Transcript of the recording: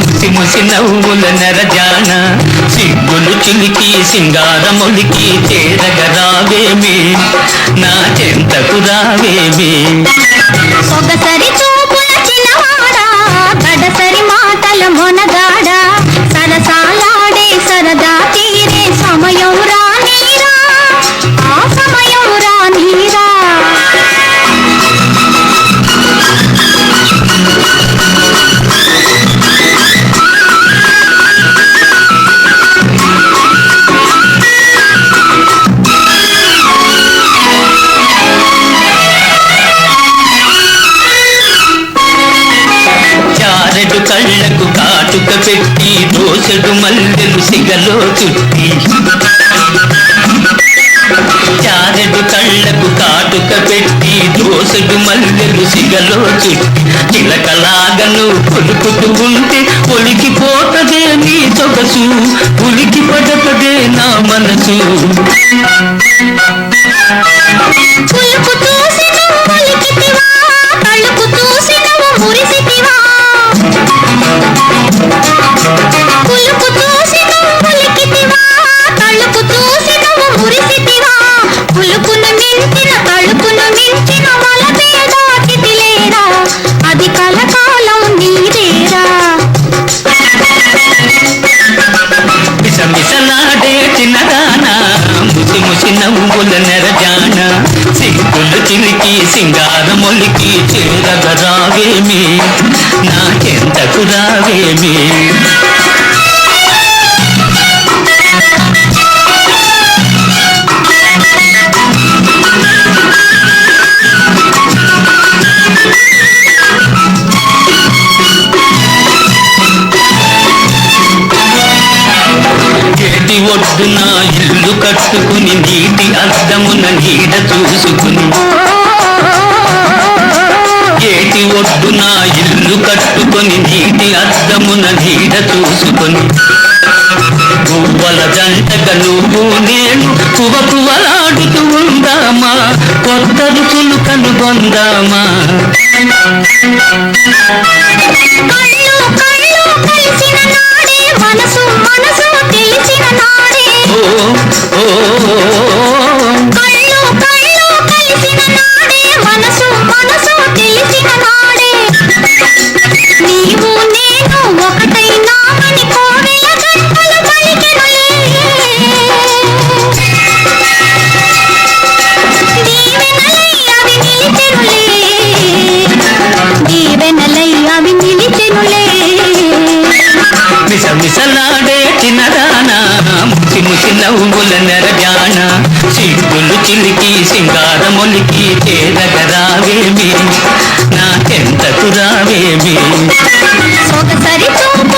ముసి ముసి నవ్వుల నెరజాన సిగ్గులు చిలికి సింగారములికి చేరగ రావేమి? నా చెంతకు రావేమి? కళ్ళకు కాటుక పెట్టి దోసడు మల్లెలు సిగలో చుట్టి. చారెడు కళ్ళకు కాటుక పెట్టి దోసడు మల్లెలు సిగలో చుట్టి. చిలకలాగను కొలుకుతూ ఉంటే ఒలికిపోతదే నీ సొగసు ఉలికి పడతదే నా మనసు. నవ్వుల నెరజాన. సిగ్గులు చిలికి సింగారములికి చేరగరావేమి నా చెంతకు రావేమి? ఒడ్డున ఇల్లు కట్టుకుని నీటి అద్దమున నీడ చూసుకుని. ఏటి ఒడ్డున ఇల్లు కట్టుకొని నీటి అద్దమున నీడ చూసుకొని. పువ్వల జంటక నువ్వు నేను పువ పువ్వలాడుతూ ఉందామా? కొత్త రుచులు కనుగొందామా? మిసమిసలాడే చిన్నదానా ముసి ముసి నెరగాన. సిగ్గులు చిలికి సింగారమొలికి చేరగరావేమి నాకెంతకు రావేమి? ఒకసారి చూపు.